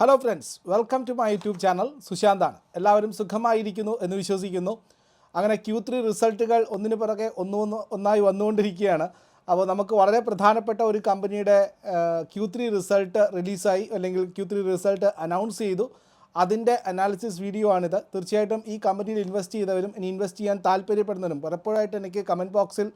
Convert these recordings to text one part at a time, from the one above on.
Hello friends welcome to my YouTube channel സുശാന്താണ്. എല്ലാവരും സുഖമായിരിക്കുന്നു എന്ന് വിശ്വസിക്കുന്നു. അങ്ങനെ ക്യൂ ത്രീ റിസൾട്ടുകൾ ഒന്നിനു പുറകെ ഒന്ന് ഒന്ന് ഒന്നായി വന്നുകൊണ്ടിരിക്കുകയാണ്. അപ്പോൾ നമുക്ക് വളരെ പ്രധാനപ്പെട്ട ഒരു കമ്പനിയുടെ ക്യൂ ത്രീ റിസൾട്ട് റിലീസായി അല്ലെങ്കിൽ ക്യൂ ത്രീ റിസൾട്ട് അനൗൺസ് ചെയ്തു. അതിന്റെ അനാലിസിസ് വീഡിയോ ആണിത്. തീർച്ചയായിട്ടും ഈ കമ്പനിയിൽ ഇൻവെസ്റ്റ് ചെയ്തവരും ഇനി ഇൻവെസ്റ്റ് ചെയ്യാൻ താല്പര്യപ്പെടുന്നവരും പലപ്പോഴായിട്ട് എനിക്ക് കമന്റ് ബോക്സിൽ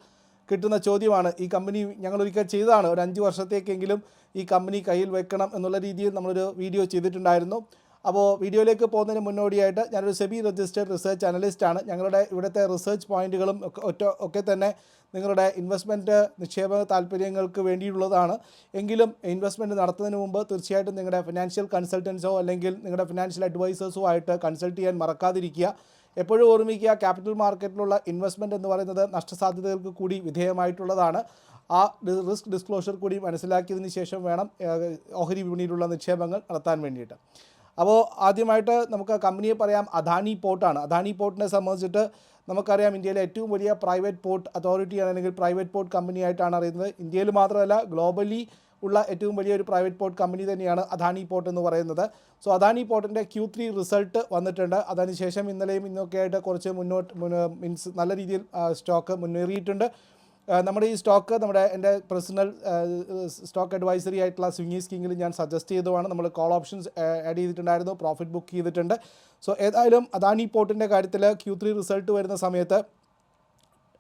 കിട്ടുന്ന ചോദ്യമാണ്. ഈ കമ്പനി ഞങ്ങൾ ഒരിക്കൽ ചെയ്തതാണ്. ഒരു അഞ്ച് വർഷത്തേക്കെങ്കിലും ഈ കമ്പനി കയ്യിൽ വെക്കണം എന്നുള്ള രീതിയിൽ നമ്മളൊരു വീഡിയോ ചെയ്തിട്ടുണ്ടായിരുന്നു. അപ്പോൾ വീഡിയോയിലേക്ക് പോകുന്നതിന് മുന്നോടിയായിട്ട് ഞാനൊരു സെബി രജിസ്റ്റേഡ് റിസർച്ച് അനലിസ്റ്റാണ് ഞങ്ങളുടെ ഇവിടുത്തെ റിസർച്ച് പോയിന്റുകളും ഒറ്റ ഒക്കെ തന്നെ നിങ്ങളുടെ ഇൻവെസ്റ്റ്മെന്റ് നിക്ഷേപ താല്പര്യങ്ങൾക്ക് വേണ്ടിയുള്ളതാണ് എങ്കിലും ഇൻവെസ്റ്റ്മെന്റ് നടത്തുന്നതിന് മുമ്പ് തീർച്ചയായിട്ടും നിങ്ങളുടെ ഫിനാൻഷ്യൽ കൺസൾട്ടൻസോ അല്ലെങ്കിൽ നിങ്ങളുടെ ഫിനാൻഷ്യൽ അഡ്വൈസേഴ്സോ ആയിട്ട് കൺസൾട്ട് ചെയ്യാൻ മറക്കാതിരിക്കുക. എപ്പോഴും ഓർമ്മിക്കുക ക്യാപിറ്റൽ മാർക്കറ്റിലുള്ള ഇൻവെസ്റ്റ്മെന്റ് എന്ന് പറയുന്നത് നഷ്ടസാധ്യതകൾക്ക് കൂടി വിധേയമായിട്ടുള്ളതാണ്. ആ റിസ്ക് ഡിസ്ക്ലോഷർ കൂടി മനസ്സിലാക്കിയതിന് ശേഷം വേണം ഓഹരി വിപണിയിലുള്ള നിക്ഷേപങ്ങൾ നടത്താൻ വേണ്ടിയിട്ട്. അപ്പോൾ ആദ്യമായിട്ട് നമുക്ക് കമ്പനിയെ പറയാം അദാനി പോർട്ടാണ് അദാനി പോർട്ടിനെ സംബന്ധിച്ചിട്ട് നമുക്കറിയാം ഇന്ത്യയിലെ ഏറ്റവും വലിയ പ്രൈവറ്റ് പോർട്ട് അതോറിറ്റിയാണ് അല്ലെങ്കിൽ പ്രൈവറ്റ് പോർട്ട് കമ്പനിയായിട്ടാണ് അറിയുന്നത്. ഇന്ത്യയിൽ മാത്രമല്ല ഗ്ലോബലി ഉള്ള ഏറ്റവും വലിയ ഒരു പ്രൈവറ്റ് പോർട്ട് കമ്പനി തന്നെയാണ് അദാനി പോർട്ട് എന്ന് പറയുന്നത്. സോ അദാനി പോർട്ടിന്റെ ക്യൂ ത്രീ റിസൾട്ട് വന്നിട്ടുണ്ട്. അതിനുശേഷം ഇന്നലെയും ഇന്നൊക്കെ ആയിട്ട് കുറച്ച് മുന്നോട്ട് മീൻസ് നല്ല രീതിയിൽ സ്റ്റോക്ക് മുന്നേറിയിട്ടുണ്ട്. നമ്മുടെ ഈ സ്റ്റോക്ക് നമ്മുടെ എന്റെ പേഴ്സണൽ സ്റ്റോക്ക് അഡ്വൈസറി ആയിട്ടുള്ള സ്വിങ്ങി സ്കീമിൽ ഞാൻ സജസ്റ്റ് ചെയ്തതാണ് നമ്മൾ കോൾ ഓപ്ഷൻസ് ആഡ് ചെയ്തിട്ടുണ്ടായിരുന്നു പ്രോഫിറ്റ് ബുക്ക് ചെയ്തിട്ടുണ്ട്. സോ ഏതായാലും അദാനി പോർട്ടിന്റെ കാര്യത്തിൽ ക്യൂ ത്രീ റിസൾട്ട് വരുന്ന സമയത്ത്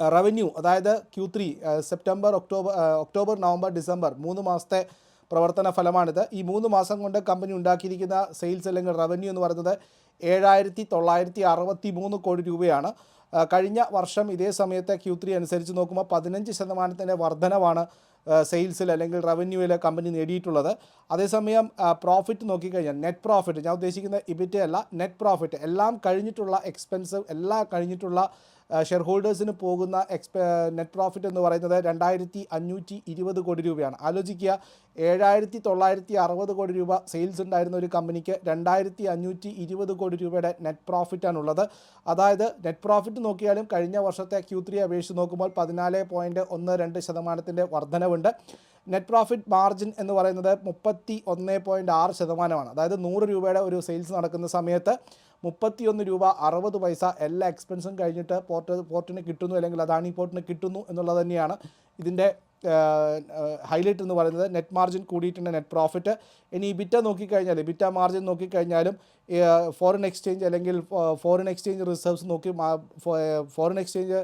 റവന്യൂ അതായത് Q three September October October November December മൂന്ന് മാസത്തെ പ്രവർത്തന ഫലമാണിത്. ഈ മൂന്ന് മാസം കൊണ്ട് കമ്പനി ഉണ്ടാക്കിയിരിക്കുന്ന സെയിൽസ് അല്ലെങ്കിൽ റവന്യൂ എന്ന് പറയുന്നത് ഏഴായിരത്തി തൊള്ളായിരത്തി അറുപത്തി മൂന്ന് കോടി രൂപയാണ്. കഴിഞ്ഞ വർഷം ഇതേ സമയത്തെ ക്യൂ ത്രീ അനുസരിച്ച് നോക്കുമ്പോൾ പതിനഞ്ച് ശതമാനത്തിന്റെ വർധനവാണ് സെയിൽസിൽ അല്ലെങ്കിൽ റവന്യൂവിൽ കമ്പനി നേടിയിട്ടുള്ളത്. അതേസമയം പ്രോഫിറ്റ് നോക്കിക്കഴിഞ്ഞാൽ നെറ്റ് പ്രോഫിറ്റ് ഞാൻ ഉദ്ദേശിക്കുന്ന ഇബിറ്റ് അല്ല നെറ്റ് പ്രോഫിറ്റ് എല്ലാം കഴിഞ്ഞിട്ടുള്ള എക്സ്പെൻസ് എല്ലാം കഴിഞ്ഞിട്ടുള്ള ഷെയർ ഹോൾഡേഴ്സിന് പോകുന്ന എക്സ്പെ നെറ്റ് പ്രോഫിറ്റ് എന്ന് പറയുന്നത് രണ്ടായിരത്തി അഞ്ഞൂറ്റി ഇരുപത് കോടി രൂപയാണ്. ആലോചിക്കുക ഏഴായിരത്തി തൊള്ളായിരത്തി അറുപത് കോടി രൂപ സെയിൽസ് ഉണ്ടായിരുന്ന ഒരു കമ്പനിക്ക് രണ്ടായിരത്തി അഞ്ഞൂറ്റി ഇരുപത് കോടി രൂപയുടെ നെറ്റ് പ്രോഫിറ്റാണുള്ളത് അതായത് നെറ്റ് പ്രോഫിറ്റ് നോക്കിയാലും കഴിഞ്ഞ വർഷത്തെ ക്യൂ ത്രീ അപേക്ഷിച്ച് നോക്കുമ്പോൾ പതിനാല് പോയിന്റ് ഒന്ന് രണ്ട് ശതമാനത്തിന്റെ വർധനവുണ്ട്. നെറ്റ് പ്രോഫിറ്റ് മാർജിൻ എന്ന് പറയുന്നത് മുപ്പത്തി ഒന്ന് പോയിന്റ് ആറ് ശതമാനമാണ്. അതായത് നൂറ് രൂപയുടെ ഒരു സെയിൽസ് നടക്കുന്ന സമയത്ത് മുപ്പത്തിയൊന്ന് രൂപ അറുപത് പൈസ എല്ലാ എക്സ്പെൻസും കഴിഞ്ഞിട്ട് പോർട്ട് പോർട്ടിന് കിട്ടുന്നു അല്ലെങ്കിൽ അദാനി പോർട്ടിന് കിട്ടുന്നു എന്നുള്ളത് തന്നെയാണ് ഇതിന്റെ ഹൈലൈറ്റ് എന്ന് പറയുന്നത്. നെറ്റ് മാർജിൻ കൂടിയിട്ടുണ്ട് നെറ്റ് പ്രോഫിറ്റ് ഇനി ബിറ്റ നോക്കിക്കഴിഞ്ഞാൽ ബിറ്റ മാർജിൻ നോക്കിക്കഴിഞ്ഞാലും ഫോറിൻ എക്സ്ചേഞ്ച് അല്ലെങ്കിൽ ഫോറിൻ എക്സ്ചേഞ്ച് റിസർവ്സ് നോക്കി ഫോറിൻ എക്സ്ചേഞ്ച്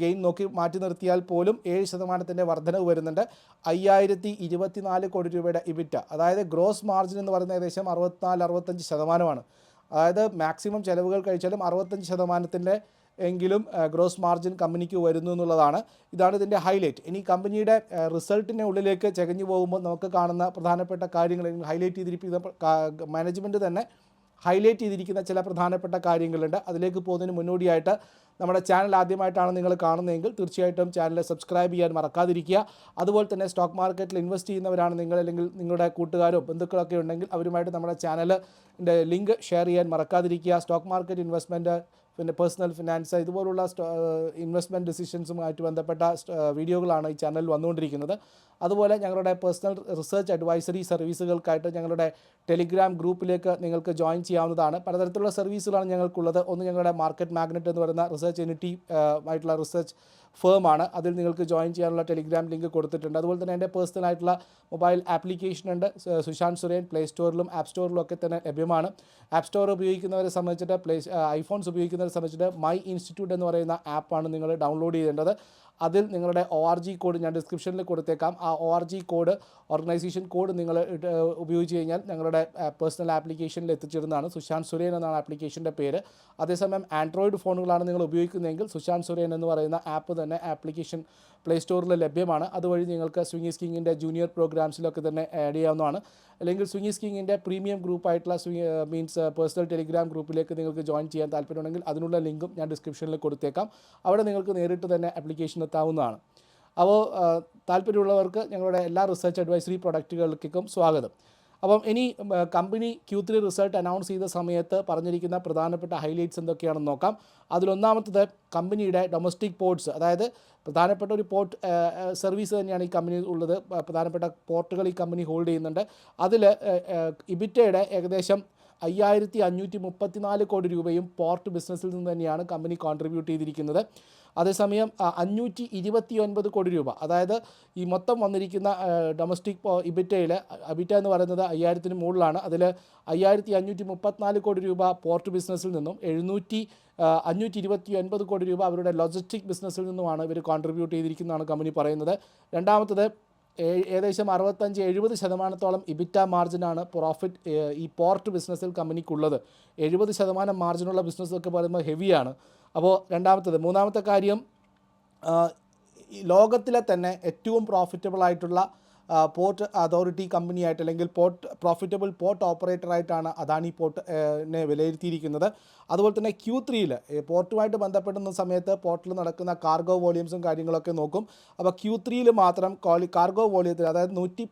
ഗെയിൻ നോക്കി മാറ്റി നിർത്തിയാൽ പോലും ഏഴ് ശതമാനത്തിന്റെ വർധനവ് വരുന്നുണ്ട്. അയ്യായിരത്തി ഇരുപത്തിനാല് കോടി രൂപയുടെ ഇബിറ്റ അതായത് ഗ്രോസ് മാർജിൻ എന്ന് പറയുന്നത് ഏകദേശം അറുപത്തിനാല് അറുപത്തഞ്ച് ശതമാനമാണ്. അതായത് മാക്സിമം ചിലവുകൾ കഴിച്ചാലും അറുപത്തഞ്ച് ശതമാനത്തിന്റെ എങ്കിലും ഗ്രോസ് മാർജിൻ കമ്പനിക്ക് വരുന്നു എന്നുള്ളതാണ്. ഇതാണ് ഇതിന്റെ ഹൈലൈറ്റ് ഇനി കമ്പനിയുടെ റിസൾട്ടിന്റെ ഉള്ളിലേക്ക് ചകഞ്ഞു പോകുമ്പോൾ നമുക്ക് കാണുന്ന പ്രധാനപ്പെട്ട കാര്യങ്ങൾ ഹൈലൈറ്റ് ചെയ്തിരിക്കുന്ന മാനേജ്മെന്റ് തന്നെ ഹൈലൈറ്റ് ചെയ്തിരിക്കുന്ന ചില പ്രധാനപ്പെട്ട കാര്യങ്ങളുണ്ട്. അതിലേക്ക് പോകുന്നതിന് മുന്നോടിയായിട്ട് നമ്മുടെ ചാനൽ ആദ്യമായിട്ടാണ് നിങ്ങൾ കാണുന്നതെങ്കിൽ തീർച്ചയായിട്ടും ചാനൽ സബ്സ്ക്രൈബ് ചെയ്യാൻ മറക്കാതിരിക്കുക. അതുപോലെ തന്നെ സ്റ്റോക്ക് മാർക്കറ്റിൽ ഇൻവെസ്റ്റ് ചെയ്യുന്നവരാണ് നിങ്ങൾ അല്ലെങ്കിൽ നിങ്ങളുടെ കൂട്ടുകാരോ ബന്ധുക്കളൊക്കെ ഉണ്ടെങ്കിൽ അവരുമായിട്ട് നമ്മുടെ ചാനലിന്റെ ലിങ്ക് ഷെയർ ചെയ്യാൻ മറക്കാതിരിക്കുക. സ്റ്റോക്ക് മാർക്കറ്റ് ഇൻവെസ്റ്റ്മെന്റ് പിന്നെ പേഴ്സണൽ ഫിനാൻസ് ഇതുപോലുള്ള ഇൻവെസ്റ്റ്മെന്റ് ഡിസിഷൻസുമായിട്ട് ബന്ധപ്പെട്ട വീഡിയോകളാണ് ഈ ചാനലിൽ വന്നുകൊണ്ടിരിക്കുന്നത്. അതുപോലെ ഞങ്ങളുടെ പേഴ്സണൽ റിസർച്ച് അഡ്വൈസറി സർവീസുകൾക്കായിട്ട് ഞങ്ങളുടെ ടെലിഗ്രാം ഗ്രൂപ്പിലേക്ക് നിങ്ങൾക്ക് ജോയിൻ ചെയ്യാവുന്നതാണ്. പലതരത്തിലുള്ള സർവീസുകളാണ് ഞങ്ങൾക്കുള്ളത്. ഒന്ന് ഞങ്ങളുടെ മാർക്കറ്റ് മാഗ്നറ്റ് എന്ന് പറയുന്ന റിസർച്ച് എനിറ്റി ആയിട്ടുള്ള റിസർച്ച് ഫേമാണ് അതിൽ നിങ്ങൾക്ക് ജോയിൻ ചെയ്യാനുള്ള ടെലിഗ്രാം ലിങ്ക് കൊടുത്തിട്ടുണ്ട്. അതുപോലെ തന്നെ എന്റെ പേഴ്സണൽ ആയിട്ടുള്ള മൊബൈൽ ആപ്ലിക്കേഷൻ ഉണ്ട്. സുശാന്ത് സുരേൻ പ്ലേ സ്റ്റോറിലും ആപ്പ് സ്റ്റോറിലും ഒക്കെ തന്നെ ലഭ്യമാണ്. ആപ്പ് സ്റ്റോർ ഉപയോഗിക്കുന്നവരെ സംബന്ധിച്ചിട്ട് പ്ലേ ഐഫോൺസ് ഉപയോഗിക്കുന്നവരെ സംബന്ധിച്ചിട്ട് മൈ ഇൻസ്റ്റിറ്റ്യൂട്ട് എന്ന് പറയുന്ന ആപ്പാണ് നിങ്ങൾ ഡൗൺലോഡ് ചെയ്യേണ്ടത്. അതിൽ നിങ്ങളുടെ ഒ ആർ ജി കോഡ് ഞാൻ ഡിസ്ക്രിപ്ഷനിൽ കൊടുത്തേക്കാം. ആ O R G code organisation code നിങ്ങൾ ഉപയോഗിച്ച് കഴിഞ്ഞാൽ ഞങ്ങളുടെ പേഴ്സണൽ ആപ്ലിക്കേഷനിൽ എത്തിച്ചിരുന്നതാണ്. സുശാന്ത് സുരേൻ എന്നാണ് ആപ്ലിക്കേഷന്റെ പേര്. അതേസമയം ആൻഡ്രോയിഡ് ഫോണുകളാണ് നിങ്ങൾ ഉപയോഗിക്കുന്നതെങ്കിൽ സുശാന്ത് സുരേൻ എന്ന് പറയുന്ന ആപ്പ് തന്നെ ആപ്ലിക്കേഷൻ പ്ലേ സ്റ്റോറിൽ ലഭ്യമാണ്. അതുവഴി നിങ്ങൾക്ക് സ്വിങ്ങി സ്കിങ്ങിന്റെ ജൂനിയർ പ്രോഗ്രാംസിലൊക്കെ തന്നെ ആഡ് ചെയ്യാവുന്നതാണ്. അല്ലെങ്കിൽ സ്വിങ്ങി സ്കിങ്ങിന്റെ പ്രീമിയം ഗ്രൂപ്പായിട്ടുള്ള സ്വിംഗ് മീൻസ് പേഴ്സണൽ ടെലിഗ്രാം ഗ്രൂപ്പിലേക്ക് നിങ്ങൾക്ക് ജോയിൻ ചെയ്യാൻ താല്പര്യമുണ്ടെങ്കിൽ അതിനുള്ള ലിങ്കും ഞാൻ ഡിസ്ക്രിപ്ഷനിൽ കൊടുത്തേക്കാം. അവിടെ നിങ്ങൾക്ക് നേരിട്ട് തന്നെ ആപ്ലിക്കേഷൻ എത്താവുന്നതാണ് അപ്പോൾ താല്പര്യമുള്ളവർക്ക് ഞങ്ങളുടെ എല്ലാ റിസർച്ച് അഡ്വൈസറി പ്രൊഡക്റ്റുകൾക്കും സ്വാഗതം. അപ്പം ഇനി company Q three result announce ചെയ്ത സമയത്ത് പറഞ്ഞിരിക്കുന്ന പ്രധാനപ്പെട്ട ഹൈലൈറ്റ്സ് എന്തൊക്കെയാണെന്ന് നോക്കാം. അതിലൊന്നാമത്തത് കമ്പനിയുടെ ഡൊമസ്റ്റിക് പോർട്ട്സ് അതായത് പ്രധാനപ്പെട്ട ഒരു പോർട്ട് സർവീസ് തന്നെയാണ് ഈ കമ്പനി ഉള്ളത്. പ്രധാനപ്പെട്ട പോർട്ടുകൾ ഈ കമ്പനി ഹോൾഡ് ചെയ്യുന്നുണ്ട്. അതിൽ ഇബിറ്റയുടെ ഏകദേശം അയ്യായിരത്തി അഞ്ഞൂറ്റി മുപ്പത്തിനാല് കോടി രൂപയും പോർട്ട് ബിസിനസ്സിൽ നിന്ന് തന്നെയാണ് കമ്പനി കോൺട്രിബ്യൂട്ട് ചെയ്തിരിക്കുന്നത്. അതേസമയം അഞ്ഞൂറ്റി ഇരുപത്തി ഒൻപത് കോടി രൂപ അതായത് ഈ മൊത്തം വന്നിരിക്കുന്ന ഡൊമസ്റ്റിക് ഇബിറ്റയിൽ അബിറ്റ എന്ന് പറയുന്നത് അയ്യായിരത്തിന് മുകളിലാണ്. അതിൽ അയ്യായിരത്തി അഞ്ഞൂറ്റി മുപ്പത്തിനാല് കോടി രൂപ പോർട്ട് ബിസിനസ്സിൽ നിന്നും എഴുന്നൂറ്റി അഞ്ഞൂറ്റി ഇരുപത്തി ഒൻപത് കോടി രൂപ അവരുടെ ലോജിസ്റ്റിക് ബിസിനസ്സിൽ നിന്നുമാണ് ഇവർ കോൺട്രിബ്യൂട്ട് ചെയ്തിരിക്കുന്നതാണ് കമ്പനി പറയുന്നത്. രണ്ടാമത്തത് ഏകദേശം അറുപത്തഞ്ച് എഴുപത് ശതമാനത്തോളം ഇബിറ്റ മാർജിനാണ് പ്രോഫിറ്റ് ഈ പോർട്ട് ബിസിനസ്സിൽ കമ്പനിക്കുള്ളത് എഴുപത് ശതമാനം മാർജിനുള്ള ബിസിനസ്സൊക്കെ പറയുമ്പോൾ ഹെവിയാണ് അപ്പോൾ രണ്ടാമത്തത് മൂന്നാമത്തെ കാര്യം ലോകത്തിലെ തന്നെ ഏറ്റവും പ്രോഫിറ്റബിൾ ആയിട്ടുള്ള പോർട്ട് അതോറിറ്റി കമ്പനിയായിട്ട് അല്ലെങ്കിൽ പോർട്ട് പ്രോഫിറ്റബിൾ പോർട്ട് ഓപ്പറേറ്ററായിട്ടാണ് അദാനി പോർട്ട് ഏഹ്, നെ വിലയിരുത്തിയിരിക്കുന്നത്. അതുപോലെ തന്നെ ക്യൂ ത്രീയിൽ പോർട്ടുമായിട്ട് ബന്ധപ്പെടുന്ന സമയത്ത് പോർട്ടിൽ നടക്കുന്ന കാർഗോ വോളിയംസും കാര്യങ്ങളൊക്കെ നോക്കും. അപ്പോൾ ക്യൂ ത്രീയിൽ മാത്രം കാർഗോ വോളിയത്തിൽ അതായത് നൂറ്റി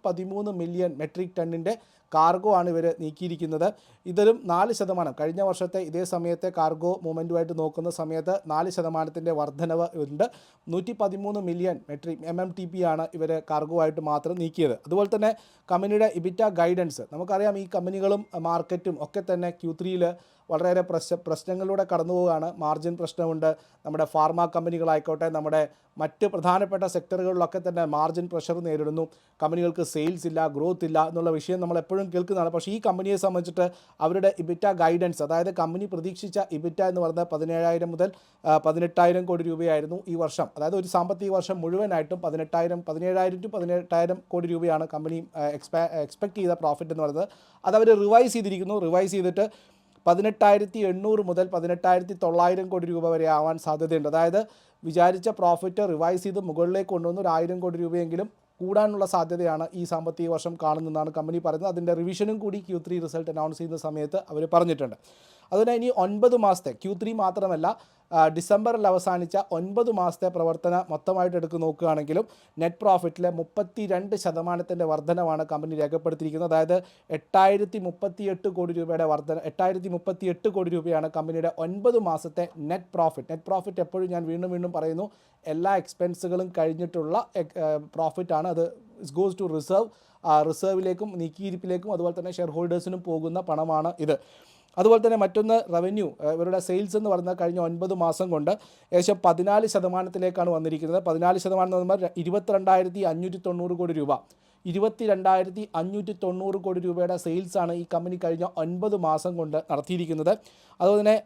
മില്യൺ മെട്രിക് ടണ്ണിന്റെ കാർഗോ ആണ് ഇവർ നീക്കിയിരിക്കുന്നത്. ഇതിലും നാല് ശതമാനം. കഴിഞ്ഞ വർഷത്തെ ഇതേ സമയത്തെ കാർഗോ മൂവ്മെന്റുമായിട്ട് നോക്കുന്ന സമയത്ത് നാല് ശതമാനത്തിന്റെ വർധനവ് ഉണ്ട്. നൂറ്റി പതിമൂന്ന് million metric M M T P ആണ് ഇവർ കാർഗോ ആയിട്ട് മാത്രം നീക്കിയത്. അതുപോലെ തന്നെ കമ്പനിയുടെ ഇബിറ്റ ഗൈഡൻസ്. നമുക്കറിയാം ഈ കമ്പനികളും മാർക്കറ്റും ഒക്കെ തന്നെ ക്യൂ ത്രീയിൽ വളരെയേറെ പ്രശ്ന പ്രശ്നങ്ങളിലൂടെ കടന്നു പോവുകയാണ് മാർജിൻ പ്രശ്നമുണ്ട്. നമ്മുടെ ഫാർമ കമ്പനികളായിക്കോട്ടെ നമ്മുടെ മറ്റ് പ്രധാനപ്പെട്ട സെക്ടറുകളിലൊക്കെ തന്നെ മാർജിൻ പ്രഷർ നേരിടുന്നു. കമ്പനികൾക്ക് സെയിൽസ് ഇല്ല ഗ്രോത്ത് ഇല്ല എന്നുള്ള വിഷയം നമ്മൾ എപ്പോഴും കേൾക്കുന്നതാണ്. പക്ഷേ ഈ കമ്പനിയെ സംബന്ധിച്ചിട്ട് അവരുടെ ഇബിറ്റ ഗൈഡൻസ് അതായത് കമ്പനി പ്രതീക്ഷിച്ച ഇബിറ്റ എന്ന് പറയുന്നത് പതിനേഴായിരം മുതൽ പതിനെട്ടായിരം കോടി രൂപയായിരുന്നു ഈ വർഷം. അതായത് ഒരു സാമ്പത്തിക വർഷം മുഴുവനായിട്ടും പതിനെട്ടായിരം പതിനേഴായിരം ടു പതിനെട്ടായിരം കോടി രൂപയാണ് കമ്പനി എക്സ്പെ എക്സ്പെക്ട് ചെയ്ത പ്രോഫിറ്റ് എന്ന് പറയുന്നത്. അത് അവർ റിവൈസ് ചെയ്തിരിക്കുന്നു. റിവൈസ് ചെയ്തിട്ട് പതിനെട്ടായിരത്തി എണ്ണൂറ് മുതൽ പതിനെട്ടായിരത്തി തൊള്ളായിരം കോടി രൂപ വരെ ആവാൻ സാധ്യതയുണ്ട്. അതായത് വിചാരിച്ച പ്രോഫിറ്റ് റിവൈസ് ചെയ്ത് മുകളിലേക്ക് കൊണ്ടുവന്ന് ഒരു ആയിരം കോടി രൂപയെങ്കിലും കൂടാനുള്ള സാധ്യതയാണ് ഈ സാമ്പത്തിക വർഷം കാണുന്നതെന്നാണ് കമ്പനി പറയുന്നത്. അതിന്റെ റിവിഷനും കൂടി ക്യൂ ത്രീ റിസൾട്ട് അനൗൺസ് ചെയ്യുന്ന സമയത്ത് അവർ പറഞ്ഞിട്ടുണ്ട്. അതുപോലെ ഇനി ഒൻപത് മാസത്തെ ക്യൂ ത്രീ മാത്രമല്ല ഡിസംബറിൽ അവസാനിച്ച ഒൻപത് മാസത്തെ പ്രവർത്തന മൊത്തമായിട്ട് എടുത്ത് നോക്കുകയാണെങ്കിലും നെറ്റ് പ്രോഫിറ്റിലെ മുപ്പത്തി രണ്ട് ശതമാനത്തിന്റെ വർധനമാണ് കമ്പനി രേഖപ്പെടുത്തിയിരിക്കുന്നത്. അതായത് എട്ടായിരത്തി മുപ്പത്തിയെട്ട് കോടി രൂപയുടെ വർധന എട്ടായിരത്തി മുപ്പത്തി എട്ട് കോടി രൂപയാണ് കമ്പനിയുടെ ഒൻപത് മാസത്തെ നെറ്റ് പ്രോഫിറ്റ് നെറ്റ് പ്രോഫിറ്റ് എപ്പോഴും ഞാൻ വീണ്ടും വീണ്ടും പറയുന്നു എല്ലാ എക്സ്പെൻസുകളും കഴിഞ്ഞിട്ടുള്ള പ്രോഫിറ്റാണ് അത് ഗോസ് ടു റിസർവ് റിസർവിലേക്കും നീക്കിയിരിപ്പിലേക്കും അതുപോലെ തന്നെ ഷെയർ ഹോൾഡേഴ്സിനും പോകുന്ന പണമാണ് ഇത്. അതുപോലെ തന്നെ മറ്റൊന്ന് റവന്യൂ ഇവരുടെ സെയിൽസ് എന്ന് പറയുന്നത് കഴിഞ്ഞ ഒൻപത് മാസം കൊണ്ട് ഏകദേശം പതിനാല് ശതമാനത്തിലേക്കാണ് വന്നിരിക്കുന്നത്. പതിനാല് ശതമാനം എന്ന് പറയുമ്പോൾ ഇരുപത്തിരണ്ടായിരത്തി അഞ്ഞൂറ്റി തൊണ്ണൂറ് കോടി രൂപ. ഇരുപത്തി രണ്ടായിരത്തി അഞ്ഞൂറ്റി തൊണ്ണൂറ് കോടി രൂപയുടെ സെയിൽസാണ് ഈ കമ്പനി കഴിഞ്ഞ ഒൻപത് മാസം കൊണ്ട് നടത്തിയിരിക്കുന്നത്. അതുപോലെ തന്നെ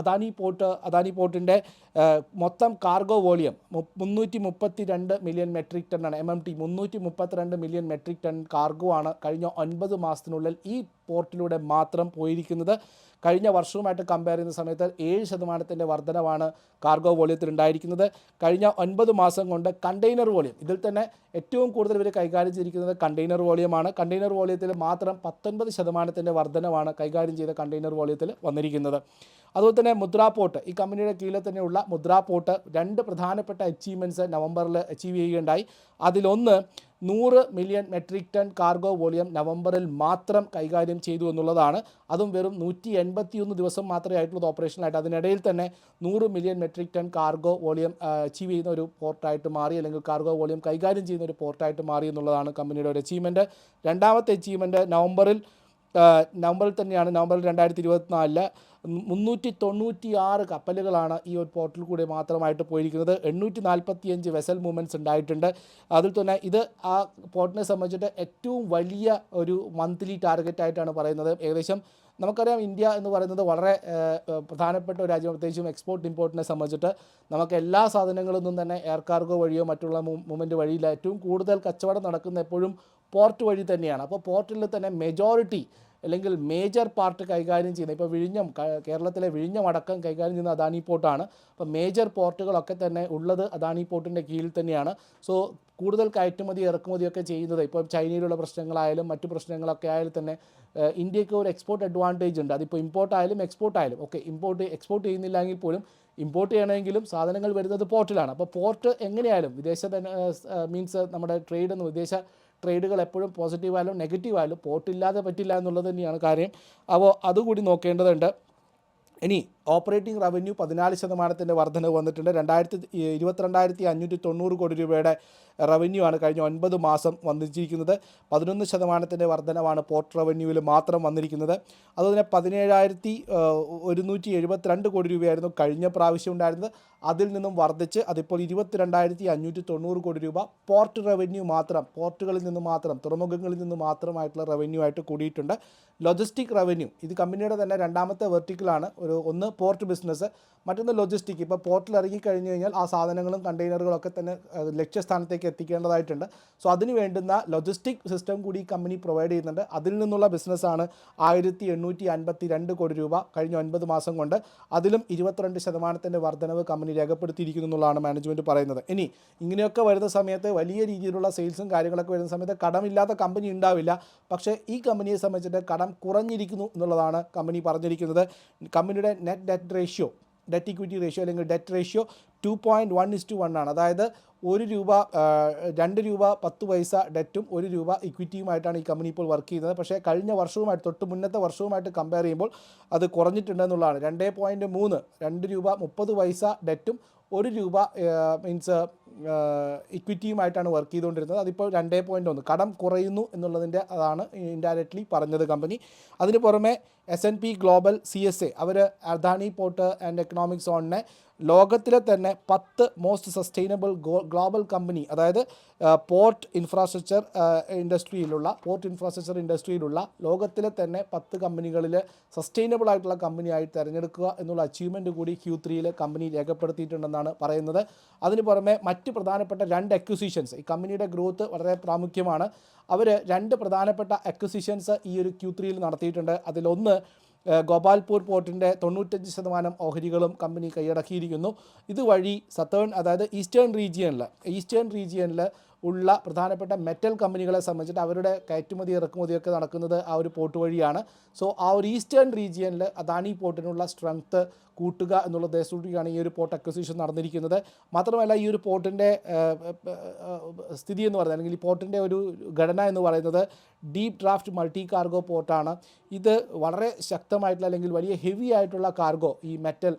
അദാനി പോർട്ട് അദാനി പോർട്ടിന്റെ മൊത്തം കാർഗോ വോളിയം മുന്നൂറ്റി മുപ്പത്തി രണ്ട് മില്യൺ മെട്രിക് ടണ്ണാണ് എം എം ടി മുന്നൂറ്റി മുപ്പത്തിരണ്ട് മില്യൺ മെട്രിക് ടൺ കാർഗോ ആണ് കഴിഞ്ഞ ഒൻപത് മാസത്തിനുള്ളിൽ ഈ പോർട്ടിലൂടെ മാത്രം പോയിരിക്കുന്നത്. കഴിഞ്ഞ വർഷവുമായിട്ട് കമ്പയർ ചെയ്യുന്ന സമയത്ത് ഏഴ് ശതമാനത്തിന്റെ വർധനവാണ് കാർഗോ വോളിയത്തിൽ ഉണ്ടായിരിക്കുന്നത്. കഴിഞ്ഞ ഒൻപത് മാസം കൊണ്ട് കണ്ടെയ്നർ വോളിയം ഇതിൽ തന്നെ ഏറ്റവും കൂടുതൽ ഇവർ കൈകാര്യം ചെയ്തിരിക്കുന്നത് കണ്ടെയ്നർ വോളിയമാണ് കണ്ടെയ്നർ വോളിയത്തിൽ മാത്രം പത്തൊൻപത് ശതമാനത്തിന്റെ വർധനവാണ് കൈകാര്യം ചെയ്ത കണ്ടെയ്നർ വോളിയത്തിൽ വന്നിരിക്കുന്നത്. അതുപോലെ തന്നെ മുദ്രാ പോർട്ട് ഈ കമ്പനിയുടെ കീഴിൽ തന്നെയുള്ള മുദ്രാ പോർട്ട് രണ്ട് പ്രധാനപ്പെട്ട അച്ചീവ്മെന്റ്സ് നവംബറിൽ അച്ചീവ് ചെയ്യുകയുണ്ടായി. അതിലൊന്ന് നൂറ് million metric ton cargo volume നവംബറിൽ മാത്രം കൈകാര്യം ചെയ്തു എന്നുള്ളതാണ്. അതും വെറും നൂറ്റി എൺപത്തിയൊന്ന് ദിവസം മാത്രമേ ആയിട്ടുള്ളത് ഓപ്പറേഷനായിട്ട്. അതിനിടയിൽ തന്നെ നൂറ് million metric ton cargo volume achieve ചെയ്യുന്ന ഒരു പോർട്ടായിട്ട് മാറി അല്ലെങ്കിൽ കാർഗോ വോളിയം കൈകാര്യം ചെയ്യുന്ന ഒരു പോർട്ടായിട്ട് മാറി എന്നുള്ളതാണ് കമ്പനിയുടെ ഒരു അച്ചീവ്മെന്റ് രണ്ടാമത്തെ അച്ചീവ്മെന്റ് നവംബറിൽ നവംബറിൽ തന്നെയാണ്. നവംബറിൽ രണ്ടായിരത്തി ഇരുപത്തിനാലിൽ മുന്നൂറ്റി തൊണ്ണൂറ്റി ആറ് കപ്പലുകളാണ് ഈ ഒരു പോർട്ടിൽ കൂടി മാത്രമായിട്ട് പോയിരിക്കുന്നത്. എണ്ണൂറ്റി നാൽപ്പത്തിയഞ്ച് വെസൽ മൂവ്മെന്റ്സ് ഉണ്ടായിട്ടുണ്ട്. അതിൽ തന്നെ ഇത് ആ പോർട്ടിനെ സംബന്ധിച്ചിട്ട് ഏറ്റവും വലിയ ഒരു മന്ത്ലി ടാർഗറ്റായിട്ടാണ് പറയുന്നത്. ഏകദേശം നമുക്കറിയാം ഇന്ത്യ എന്ന് പറയുന്നത് വളരെ പ്രധാനപ്പെട്ട ഒരു രാജ്യം പ്രത്യേകിച്ചും എക്സ്പോർട്ട് ഇമ്പോർട്ടിനെ സംബന്ധിച്ചിട്ട് നമുക്ക് എല്ലാ സാധനങ്ങളൊന്നും തന്നെ എയർ കാർഗോ വഴിയോ മറ്റുള്ള മൂവ്മെന്റ് വഴിയില്ല. ഏറ്റവും കൂടുതൽ കച്ചവടം നടക്കുന്ന എപ്പോഴും പോർട്ട് വഴി തന്നെയാണ്. അപ്പോൾ പോർട്ടിൽ തന്നെ മെജോറിറ്റി അല്ലെങ്കിൽ മേജർ പാർട്ട് കൈകാര്യം ചെയ്യുന്ന ഇപ്പോൾ വിഴിഞ്ഞം കേരളത്തിലെ വിഴിഞ്ഞം അടക്കം കൈകാര്യം ചെയ്യുന്ന അദാനി പോർട്ടാണ്. അപ്പോൾ മേജർ പോർട്ടുകളൊക്കെ തന്നെ ഉള്ളത് അദാനി പോർട്ടിന്റെ കീഴിൽ തന്നെയാണ്. സോ കൂടുതൽ കയറ്റുമതി ഇറക്കുമതിയൊക്കെ ചെയ്യുന്നത് ഇപ്പോൾ ചൈനയിലുള്ള പ്രശ്നങ്ങളായാലും മറ്റു പ്രശ്നങ്ങളൊക്കെ ആയാലും തന്നെ ഇന്ത്യയ്ക്ക് ഒരു എക്സ്പോർട്ട് അഡ്വാന്റേജ് ഉണ്ട്. അതിപ്പോൾ ഇമ്പോർട്ട് ആയാലും എക്സ്പോർട്ട് ആയാലും. ഓക്കെ ഇമ്പോർട്ട് എക്സ്പോർട്ട് ചെയ്യുന്നില്ലെങ്കിൽ പോലും ഇമ്പോർട്ട് ചെയ്യണമെങ്കിലും സാധനങ്ങൾ വരുന്നത് പോർട്ടിലാണ് അപ്പോൾ പോർട്ട് എങ്ങനെയായാലും വിദേശ മീൻസ് നമ്മുടെ ട്രേഡ് എന്ന് വിദേശ ട്രേഡുകൾ എപ്പോഴും പോസിറ്റീവായാലും നെഗറ്റീവായാലും പോട്ടില്ലാതെ പറ്റില്ല എന്നുള്ളത് തന്നെയാണ് കാര്യം. അപ്പോൾ അതുകൂടി നോക്കേണ്ടതുണ്ട്. ഇനി ഓപ്പറേറ്റിംഗ് റവന്യൂ പതിനാല് ശതമാനത്തിന്റെ വർധനവ് വന്നിട്ടുണ്ട്. രണ്ടായിരത്തി ഇരുപത്തിരണ്ടായിരത്തി അഞ്ഞൂറ്റി തൊണ്ണൂറ് കോടി രൂപയുടെ റവന്യൂ ആണ് കഴിഞ്ഞ ഒൻപത് മാസം വന്നിരിക്കുന്നത്. പതിനൊന്ന് ശതമാനത്തിന്റെ വർധനവാണ് പോർട്ട് റവന്യൂവിൽ മാത്രം വന്നിരിക്കുന്നത്. അതുപോലെ പതിനേഴായിരത്തി ഒരുന്നൂറ്റി എഴുപത്തിരണ്ട് കോടി രൂപയായിരുന്നു കഴിഞ്ഞ പ്രാവശ്യം ഉണ്ടായിരുന്നത്. അതിൽ നിന്നും വർദ്ധിച്ച് അതിപ്പോൾ ഇരുപത്തിരണ്ടായിരത്തി അഞ്ഞൂറ്റി തൊണ്ണൂറ് കോടി രൂപ പോർട്ട് റവന്യൂ മാത്രം പോർട്ടുകളിൽ നിന്ന് മാത്രം തുറമുഖങ്ങളിൽ നിന്ന് മാത്രമായിട്ടുള്ള റവന്യൂ ആയിട്ട് കൂടിയിട്ടുണ്ട്. ലോജിസ്റ്റിക് റവന്യൂ ഇത് കമ്പനിയുടെ തന്നെ രണ്ടാമത്തെ വെർട്ടിക്കലാണ്. ഒരു ഒന്ന് പോർട്ട് ബിസിനസ് മറ്റൊന്ന് ലോജിസ്റ്റിക് ഇപ്പോൾ പോർട്ടിൽ ഇറങ്ങി കഴിഞ്ഞു കഴിഞ്ഞാൽ ആ സാധനങ്ങളും കണ്ടെയ്നറുകളൊക്കെ തന്നെ ലക്ഷ്യസ്ഥാനത്തേക്ക് എത്തിക്കേണ്ടതായിട്ടുണ്ട്. സോ അതിന് വേണ്ടുന്ന ലോജിസ്റ്റിക് സിസ്റ്റം കൂടി ഈ കമ്പനി പ്രൊവൈഡ് ചെയ്യുന്നുണ്ട്. അതിൽ നിന്നുള്ള ബിസിനസ്സാണ് ആയിരത്തി എണ്ണൂറ്റി അൻപത്തി രണ്ട് കോടി രൂപ കഴിഞ്ഞ ഒൻപത് മാസം കൊണ്ട് അതിലും ഇരുപത്തിരണ്ട് ശതമാനത്തിന്റെ വർധനവ് കമ്പനി രേഖപ്പെടുത്തിയിരിക്കുന്നു എന്നുള്ളതാണ് മാനേജ്മെന്റ് പറയുന്നത്. ഇനി ഇങ്ങനെയൊക്കെ വരുന്ന സമയത്ത് വലിയ രീതിയിലുള്ള സെയിൽസും കാര്യങ്ങളൊക്കെ വരുന്ന സമയത്ത് കടമില്ലാത്ത കമ്പനി ഉണ്ടാവില്ല. പക്ഷേ ഈ കമ്പനിയെ സംബന്ധിച്ചിട്ട് കടം കുറഞ്ഞിരിക്കുന്നു എന്നുള്ളതാണ് കമ്പനി പറഞ്ഞിരിക്കുന്നത്. കമ്പനിയുടെ net debt ratio debt equity ratio അല്ലെങ്കിൽ debt ratio two point one is to one ആണ്. അതായത് ഒരു രൂപ രണ്ട് രൂപ പത്ത് പൈസ ഡെറ്റും ഒരു രൂപ ഇക്വിറ്റിയുമായിട്ടാണ് ഈ കമ്പനി ഇപ്പോൾ വർക്ക് ചെയ്യുന്നത്. പക്ഷേ കഴിഞ്ഞ വർഷവുമായിട്ട് തൊട്ട് മുന്നത്തെ വർഷവുമായിട്ട് കമ്പയർ ചെയ്യുമ്പോൾ അത് കുറഞ്ഞിട്ടുണ്ടെന്നുള്ളതാണ്. രണ്ടേ പോയിന്റ് മൂന്ന് രണ്ട് രൂപ മുപ്പത് പൈസ ഡെറ്റും ഒരു രൂപ മീൻസ് ഇക്വിറ്റിയുമായിട്ടാണ് വർക്ക് ചെയ്തുകൊണ്ടിരുന്നത്. അതിപ്പോൾ രണ്ടേ പോയിന്റ് ഒന്ന്. കടം കുറയുന്നു എന്നുള്ളതിന്റെ അതാണ് ഇൻഡയറക്ട്ലി പറഞ്ഞത് കമ്പനി അതിന് പുറമെ S N P global C S A our Adani port and economic സോണിനെ ലോകത്തിലെ തന്നെ പത്ത് മോസ്റ്റ് സസ്റ്റൈനബിൾ ഗ്ലോബൽ കമ്പനി അതായത് പോർട്ട് ഇൻഫ്രാസ്ട്രക്ചർ ഇൻഡസ്ട്രിയിലുള്ള പോർട്ട് ഇൻഫ്രാസ്ട്രക്ചർ ഇൻഡസ്ട്രിയിലുള്ള ലോകത്തിലെ തന്നെ പത്ത് കമ്പനികളിൽ സസ്റ്റൈനബിൾ ആയിട്ടുള്ള കമ്പനിയായി തിരഞ്ഞെടുക്കുക എന്നുള്ള അച്ചീവ്മെന്റ് കൂടി ക്യൂ ത്രീയിൽ കമ്പനി രേഖപ്പെടുത്തിയിട്ടുണ്ടെന്നാണ് പറയുന്നത്. അതിന് പുറമെ മറ്റ് പ്രധാനപ്പെട്ട രണ്ട് അക്വിസിഷൻസ് ഈ കമ്പനിയുടെ ഗ്രോത്ത് വളരെ പ്രാമുഖ്യമാണ്. അവർ രണ്ട് പ്രധാനപ്പെട്ട അക്വിസിഷൻസ് ഈ ഒരു ക്യൂ ത്രീയിൽ നടത്തിയിട്ടുണ്ട്. അതിലൊന്ന് ഗോപാൽപൂർ പോർട്ടിന്റെ തൊണ്ണൂറ്റഞ്ച് ശതമാനം ഓഹരികളും കമ്പനി കൈയടക്കിയിരിക്കുന്നു. ഇതുവഴി സത്തേൺ അതായത് ഈസ്റ്റേൺ റീജിയനിൽ ഈസ്റ്റേൺ റീജിയനിൽ ഉള്ള പ്രധാനപ്പെട്ട മെറ്റൽ കമ്പനികളെ സംബന്ധിച്ചിട്ട് അവരുടെ കയറ്റുമതി ഇറക്കുമതിയൊക്കെ നടക്കുന്നത് ആ ഒരു പോർട്ട് വഴിയാണ്. സോ ആ ഒരു ഈസ്റ്റേൺ റീജിയനിൽ അദാനി പോർട്ടിനുള്ള സ്ട്രെങ്ത്ത് കൂട്ടുക എന്നുള്ള ഉദ്ദേശത്തോടെയാണ് ഈ ഒരു പോർട്ട് അക്വസിഷൻ നടന്നിരിക്കുന്നത്. മാത്രമല്ല ഈ ഒരു പോർട്ടിന്റെ സ്ഥിതി എന്ന് പറയുന്നത് അല്ലെങ്കിൽ ഈ പോർട്ടിന്റെ ഒരു ഘടന എന്ന് പറയുന്നത് ഡീപ്പ് ഡ്രാഫ്റ്റ് മൾട്ടി കാർഗോ പോർട്ടാണ് ഇത് വളരെ ശക്തമായിട്ടുള്ള അല്ലെങ്കിൽ വലിയ ഹെവി ആയിട്ടുള്ള കാർഗോ ഈ മെറ്റൽ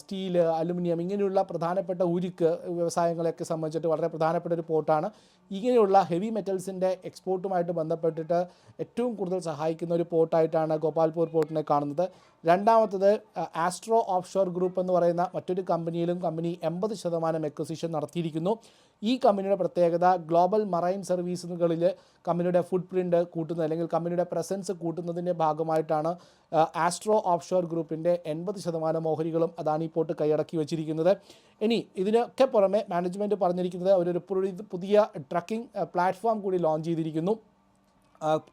സ്റ്റീൽ അലുമിനിയം ഇങ്ങനെയുള്ള പ്രധാനപ്പെട്ട ഉരുക്ക് വ്യവസായങ്ങളെയൊക്കെ സംബന്ധിച്ചിട്ട് വളരെ പ്രധാനപ്പെട്ട ഒരു പോർട്ടാണ്. ഇങ്ങനെയുള്ള ഹെവി മെറ്റൽസിന്റെ എക്സ്പോർട്ടുമായിട്ട് ബന്ധപ്പെട്ടിട്ട് ഏറ്റവും കൂടുതൽ സഹായിക്കുന്ന ഒരു പോർട്ടായിട്ടാണ് ഗോപാൽപൂർ പോർട്ടിനെ കാണുന്നത്. രണ്ടാമത്തത് ആസ്ട്രോ ഓഫ് ഷോർ ഗ്രൂപ്പ് എന്ന് പറയുന്ന മറ്റൊരു കമ്പനിയിലും കമ്പനി എൺപത് ശതമാനം എക്വസിഷൻ നടത്തിയിരിക്കുന്നു. ഈ കമ്പനിയുടെ പ്രത്യേകത ഗ്ലോബൽ മറൈൻ സർവീസുകളിൽ കമ്പനിയുടെ ഫുട് പ്രിന്റ് കൂട്ടുന്നത് അല്ലെങ്കിൽ കമ്പനിയുടെ പ്രസൻസ് കൂട്ടുന്നതിന്റെ ഭാഗമായിട്ടാണ് ആസ്ട്രോ ഓഫ് ഷോർ ഗ്രൂപ്പിന്റെ എൺപത് ശതമാനം ഓഹരികളും അദാനി പോർട്ട് കൈയടക്കി വെച്ചിരിക്കുന്നത്. ഇനി ഇതിനൊക്കെ പുറമെ മാനേജ്മെന്റ് പറഞ്ഞിരിക്കുന്നത് അവരൊരു പുതിയ ട്രക്കിംഗ് പ്ലാറ്റ്ഫോം കൂടി ലോഞ്ച് ചെയ്തിരിക്കുന്നു.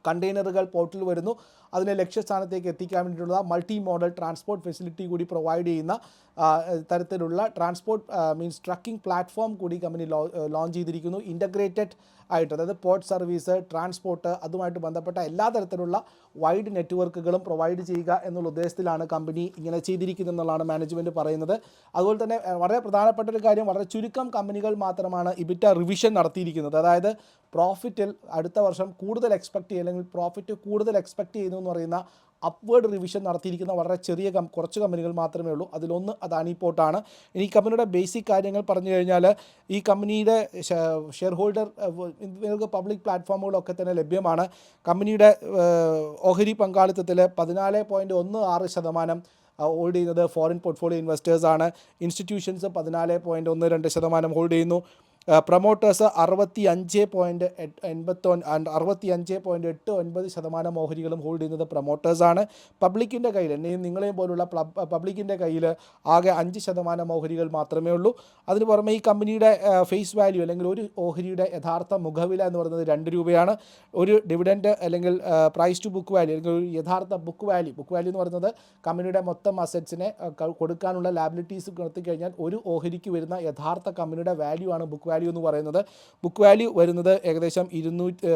കണ്ടെയ്നറുകൾ പോർട്ടിൽ വരുന്നു. അതിനെ ലക്ഷ്യസ്ഥാനത്തേക്ക് എത്തിക്കാൻ വേണ്ടിയിട്ടുള്ള മൾട്ടി മോഡൽ ട്രാൻസ്പോർട്ട് ഫെസിലിറ്റി കൂടി പ്രൊവൈഡ് ചെയ്യുന്ന തരത്തിലുള്ള ട്രാൻസ്പോർട്ട് മീൻസ് ട്രക്കിംഗ് പ്ലാറ്റ്ഫോം കൂടി കമ്പനി ലോഞ്ച് ചെയ്തിരിക്കുന്നു. ഇന്റഗ്രേറ്റഡ് ആയിട്ട് അതായത് പോർട്ട് സർവീസ് ട്രാൻസ്പോർട്ട് അതുമായിട്ട് ബന്ധപ്പെട്ട എല്ലാ തരത്തിലുള്ള വൈഡ് നെറ്റ്വർക്കുകളും പ്രൊവൈഡ് ചെയ്യുക എന്നുള്ള ഉദ്ദേശത്തിലാണ് കമ്പനി ഇങ്ങനെ ചെയ്തിരിക്കുന്നത് എന്നുള്ളതാണ് മാനേജ്മെന്റ് പറയുന്നത്. അതുപോലെ തന്നെ വളരെ പ്രധാനപ്പെട്ട ഒരു കാര്യം വളരെ ചുരുക്കം കമ്പനികൾ മാത്രമാണ് ഇബിറ്റ റിവിഷൻ നടത്തിയിരിക്കുന്നത്. അതായത് പ്രോഫിറ്റിൽ അടുത്ത വർഷം കൂടുതൽ എക്സ്പെക്ട് ചെയ്യുക അല്ലെങ്കിൽ പ്രോഫിറ്റ് കൂടുതൽ എക്സ്പെക്ട് ചെയ്യുന്നു എന്ന് പറയുന്ന അപ്വേർഡ് റിവിഷൻ നടത്തിയിരിക്കുന്ന വളരെ ചെറിയ കം കുറച്ച് കമ്പനികൾ മാത്രമേ ഉള്ളൂ. അതിലൊന്ന് അദാനി പോർട്ടാണ് ഇനി കമ്പനിയുടെ ബേസിക് കാര്യങ്ങൾ പറഞ്ഞു കഴിഞ്ഞാൽ ഈ കമ്പനിയുടെ ഷെയർ ഹോൾഡർ നിങ്ങൾക്ക് പബ്ലിക് പ്ലാറ്റ്ഫോമുകളൊക്കെ തന്നെ ലഭ്യമാണ്. കമ്പനിയുടെ ഓഹരി പങ്കാളിത്തത്തിൽ പതിനാല് പോയിന്റ് ഒന്ന് ആറ് ശതമാനം ഹോൾഡ് ചെയ്യുന്നത് ഫോറിൻ പോർട്ട്ഫോളിയോ ഇൻവെസ്റ്റേഴ്സാണ് ഇൻസ്റ്റിറ്റ്യൂഷൻസ് പതിനാല് പോയിന്റ് ഒന്ന് രണ്ട് ശതമാനം ഹോൾഡ് ചെയ്യുന്നു. പ്രൊമോട്ടേഴ്സ് അറുപത്തി അഞ്ച് പോയിന്റ് എൺപത്തൊൻ അറുപത്തി അഞ്ച് പോയിന്റ് എട്ട് ഒൻപത് ശതമാനം ഓഹരികളും ഹോൾഡ് ചെയ്യുന്നത് പ്രൊമോട്ടേഴ്സാണ്. പബ്ലിക്കിന്റെ കയ്യിൽ എന്നെയും നിങ്ങളെയും പോലുള്ള പബ്ലിക്കിന്റെ കയ്യിൽ ആകെ അഞ്ച് ശതമാനം ഓഹരികൾ മാത്രമേ ഉള്ളൂ. അതിന് പുറമെ ഈ കമ്പനിയുടെ ഫേസ് വാല്യൂ അല്ലെങ്കിൽ ഒരു ഓഹരിയുടെ യഥാർത്ഥ മുഖവില എന്ന് പറയുന്നത് രണ്ട് രൂപയാണ്. ഒരു ഡിവിഡന്റ് അല്ലെങ്കിൽ പ്രൈസ് ടു ബുക്ക് വാല്യൂ അല്ലെങ്കിൽ ഒരു യഥാർത്ഥ ബുക്ക് വാല്യൂ ബുക്ക് വാല്യൂ എന്ന് പറയുന്നത് കമ്പനിയുടെ മൊത്തം അസറ്റ്സിനെ കൊടുക്കാനുള്ള ലാബിലിറ്റീസ് കഴിഞ്ഞാൽ ഒരു ഓഹരിക്ക് വരുന്ന യഥാർത്ഥ കമ്പനിയുടെ വാല്യൂ ആണ് ബുക്ക് വാല്യൂ എന്ന് പറയുന്നത്. ബുക്ക് വാല്യൂ വരുന്നത് ഏകദേശം ഇരുന്നൂറ്റി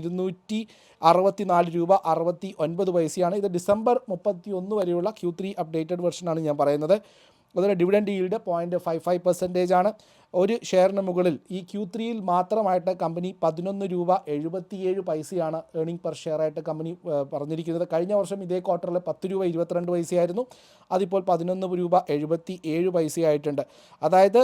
ഇരുന്നൂറ്റി അറുപത്തി നാല് രൂപ അറുപത്തി ഒൻപത് പൈസയാണ്. ഇത് ഡിസംബർ മുപ്പത്തി ഒന്ന് വരെയുള്ള ക്യൂ ത്രീ അപ്ഡേറ്റഡ് വെർഷനാണ് ഞാൻ പറയുന്നത്. അതുപോലെ dividend yield point five five percentage ആണ്. ഒരു ഷെയറിന് മുകളിൽ ഈ ക്യൂ ത്രീയിൽ മാത്രമായിട്ട് കമ്പനി പതിനൊന്ന് രൂപ എഴുപത്തിയേഴ് പൈസയാണ് ഏണിംഗ് പെർ ഷെയർ ആയിട്ട് കമ്പനി പറഞ്ഞിരിക്കുന്നത്. കഴിഞ്ഞ വർഷം ഇതേ ക്വാർട്ടറിൽ പത്ത് രൂപ ഇരുപത്തിരണ്ട് പൈസയായിരുന്നു. അതിപ്പോൾ പതിനൊന്ന് രൂപ എഴുപത്തി ഏഴ് പൈസയായിട്ടുണ്ട്. അതായത്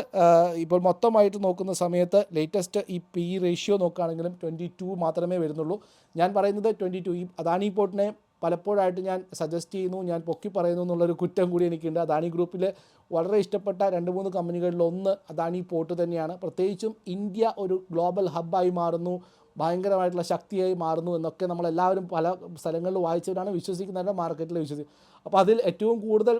ഇപ്പോൾ മൊത്തമായിട്ട് നോക്കുന്ന സമയത്ത് ലേറ്റസ്റ്റ് ഈ പി റേഷ്യോ നോക്കുകയാണെങ്കിലും ട്വന്റി ടു മാത്രമേ വരുന്നുള്ളൂ. ഞാൻ പറയുന്നത് ട്വന്റി ടു ഈ അദാനി പോർട്ടിനെ പലപ്പോഴായിട്ട് ഞാൻ സജസ്റ്റ് ചെയ്യുന്നു ഞാൻ പൊക്കി പറയുന്നു എന്നുള്ളൊരു കുറ്റം കൂടി എനിക്കുണ്ട്. അദാനി ഗ്രൂപ്പിൽ വളരെ ഇഷ്ടപ്പെട്ട രണ്ട് മൂന്ന് കമ്പനികളിൽ ഒന്ന് അദാനി പോർട്ട് തന്നെയാണ്. പ്രത്യേകിച്ചും ഇന്ത്യ ഒരു ഗ്ലോബൽ ഹബ്ബായി മാറുന്നു ഭയങ്കരമായിട്ടുള്ള ശക്തിയായി മാറുന്നു എന്നൊക്കെ നമ്മളെല്ലാവരും പല സ്ഥലങ്ങളിൽ വായിച്ചവരാണ് വിശ്വസിക്കുന്നവരുടെ മാർക്കറ്റിൽ വിശ്വസിക്കുന്നത്. അപ്പോൾ അതിൽ ഏറ്റവും കൂടുതൽ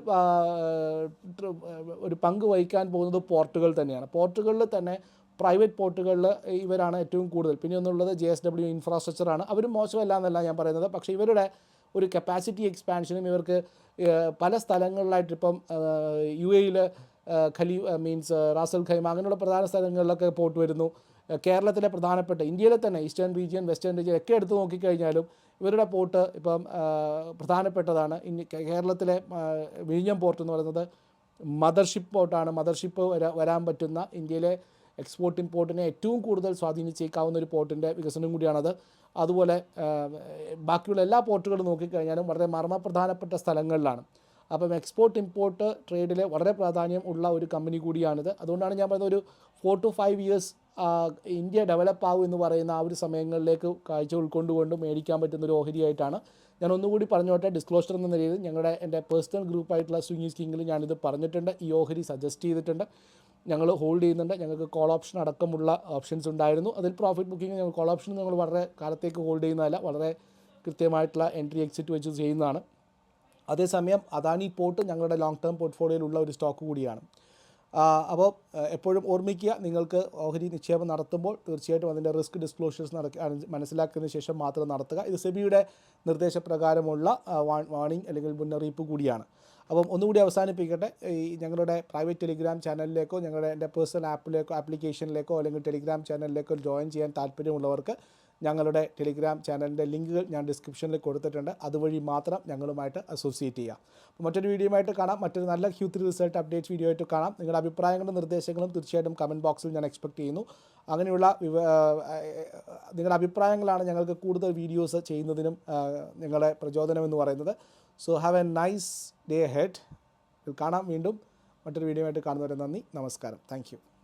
ഒരു പങ്ക് വഹിക്കാൻ പോകുന്നത് പോർട്ടുകൾ തന്നെയാണ്. പോർട്ടുകളിൽ തന്നെ പ്രൈവറ്റ് പോർട്ടുകളിൽ ഇവരാണ് ഏറ്റവും കൂടുതൽ. പിന്നെ ഒന്നുള്ളത് ജെ എസ് ഡബ്ല്യു ഇൻഫ്രാസ്ട്രക്ചറാണ്. അവരും മോശമല്ല എന്നല്ല ഞാൻ പറയുന്നത്. പക്ഷേ ഇവരുടെ ഒരു കപ്പാസിറ്റി എക്സ്പാൻഷനും ഇവർക്ക് പല സ്ഥലങ്ങളിലായിട്ട് ഇപ്പം യു എയിൽ ഖലി മീൻസ് റാസൽ ഖൈമ അങ്ങനെയുള്ള പ്രധാന സ്ഥലങ്ങളിലൊക്കെ പോയിട്ട് വരുന്നു. കേരളത്തിലെ പ്രധാനപ്പെട്ട ഇന്ത്യയിലെ തന്നെ ഈസ്റ്റേൺ റീജിയൻ വെസ്റ്റേൺ റീജിയൻ ഒക്കെ എടുത്ത് നോക്കിക്കഴിഞ്ഞാലും ഇവരുടെ പോർട്ട് ഇപ്പം പ്രധാനപ്പെട്ടതാണ്. ഇനി കേരളത്തിലെ വിഴിഞ്ഞം പോർട്ട് എന്ന് പറയുന്നത് മദർഷിപ്പ് പോർട്ടാണ്. മദർഷിപ്പ് വരാൻ പറ്റുന്ന ഇന്ത്യയിലെ എക്സ്പോർട്ട് ഇമ്പോർട്ടിനെ ഏറ്റവും കൂടുതൽ സ്വാധീനിച്ചേക്കാവുന്ന ഒരു പോർട്ടിന്റെ വികസനം കൂടിയാണത്. അതുപോലെ ബാക്കിയുള്ള എല്ലാ പോർട്ടുകളും നോക്കിക്കഴിഞ്ഞാലും വളരെ മർമ്മപ്രധാനപ്പെട്ട സ്ഥലങ്ങളിലാണ്. അപ്പം എക്സ്പോർട്ട് ഇമ്പോർട്ട് ട്രേഡിൽ വളരെ പ്രാധാന്യം ഉള്ള ഒരു കമ്പനി കൂടിയാണിത്. അതുകൊണ്ടാണ് ഞാൻ പറയുന്നത് ഒരു four to five years India develop ആവും എന്ന് പറയുന്ന ആ ഒരു സമയങ്ങളിലേക്ക് കാഴ്ച ഉൾക്കൊണ്ടുകൊണ്ട് മേടിക്കാൻ പറ്റുന്ന ഒരു ഓഹരിയായിട്ടാണ് ഞാൻ ഒന്നുകൂടി പറഞ്ഞോട്ടെ ഡിസ്ക്ലോഷർ എന്ന നിലയിൽ ഞങ്ങളുടെ എന്റെ പേഴ്സണൽ ഗ്രൂപ്പായിട്ടുള്ള സ്വിങ്ങി സ്കിങ്ങിൽ ഞാനിത് പറഞ്ഞിട്ടുണ്ട് ഈ ഓഹരി സജസ്റ്റ് ചെയ്തിട്ടുണ്ട്. ഞങ്ങൾ ഹോൾഡ് ചെയ്യുന്നുണ്ട് ഞങ്ങൾക്ക് കോൾ ഓപ്ഷൻ അടക്കമുള്ള ഓപ്ഷൻസ് ഉണ്ടായിരുന്നു. അതിൽ പ്രോഫിറ്റ് ബുക്കിംഗ് ഞങ്ങൾ കോൾ ഓപ്ഷൻ ഞങ്ങൾ വളരെ കാലത്തേക്ക് ഹോൾഡ് ചെയ്യുന്നതല്ല വളരെ കൃത്യമായിട്ടുള്ള എൻട്രി എക്സിറ്റ് വെച്ച് ചെയ്യുന്നതാണ്. അതേസമയം അദാനി പോർട്ട് ഞങ്ങളുടെ ലോങ് ടേം പോർട്ട്ഫോളിയോയിലുള്ള ഒരു സ്റ്റോക്ക് കൂടിയാണ്. അപ്പോൾ എപ്പോഴും ഓർമ്മിക്കുക നിങ്ങൾക്ക് ഓഹരി നിക്ഷേപം നടത്തുമ്പോൾ തീർച്ചയായിട്ടും അതിന്റെ റിസ്ക് ഡിസ്ക്ലോഷേഴ്സ് നടക്ക മനസ്സിലാക്കിയതിന് ശേഷം മാത്രം നടത്തുക. ഇത് സെബിയുടെ നിർദ്ദേശപ്രകാരമുള്ള വാണിംഗ് അല്ലെങ്കിൽ മുന്നറിയിപ്പ് കൂടിയാണ്. അപ്പം ഒന്നുകൂടി അവസാനിപ്പിക്കട്ടെ. ഈ ഞങ്ങളുടെ പ്രൈവറ്റ് ടെലിഗ്രാം ചാനലിലേക്കോ ഞങ്ങളുടെ എന്റെ പേഴ്സണൽ ആപ്പിലേക്കോ ആപ്ലിക്കേഷനിലേക്കോ അല്ലെങ്കിൽ ടെലിഗ്രാം ചാനലിലേക്കോ ജോയിൻ ചെയ്യാൻ താല്പര്യമുള്ളവർക്ക് ഞങ്ങളുടെ ടെലിഗ്രാം ചാനലിന്റെ ലിങ്കുകൾ ഞാൻ ഡിസ്ക്രിപ്ഷനിൽ കൊടുത്തിട്ടുണ്ട്. അതുവഴി മാത്രം ഞങ്ങളുമായിട്ട് അസോസിയേറ്റ് ചെയ്യുക അപ്പോൾ മറ്റൊരു വീഡിയോയുമായിട്ട് കാണാം. മറ്റൊരു നല്ല Q three result updates video ആയിട്ട് കാണാം. നിങ്ങളുടെ അഭിപ്രായങ്ങളും നിർദ്ദേശങ്ങളും തീർച്ചയായിട്ടും കമന്റ് ബോക്സിൽ ഞാൻ എക്സ്പെക്ട് ചെയ്യുന്നു. അങ്ങനെയുള്ള നിങ്ങളുടെ അഭിപ്രായങ്ങളാണ് ഞങ്ങൾക്ക് കൂടുതൽ വീഡിയോസ് ചെയ്യുന്നതിനും നിങ്ങളുടെ പ്രചോദനം എന്ന് പറയുന്നത്. So have a nice day head കാണാം വീണ്ടും. മറ്റൊരു വീഡിയോ ആയിട്ട് കാണുന്നവരെ നന്ദി. നമസ്കാരം. താങ്ക്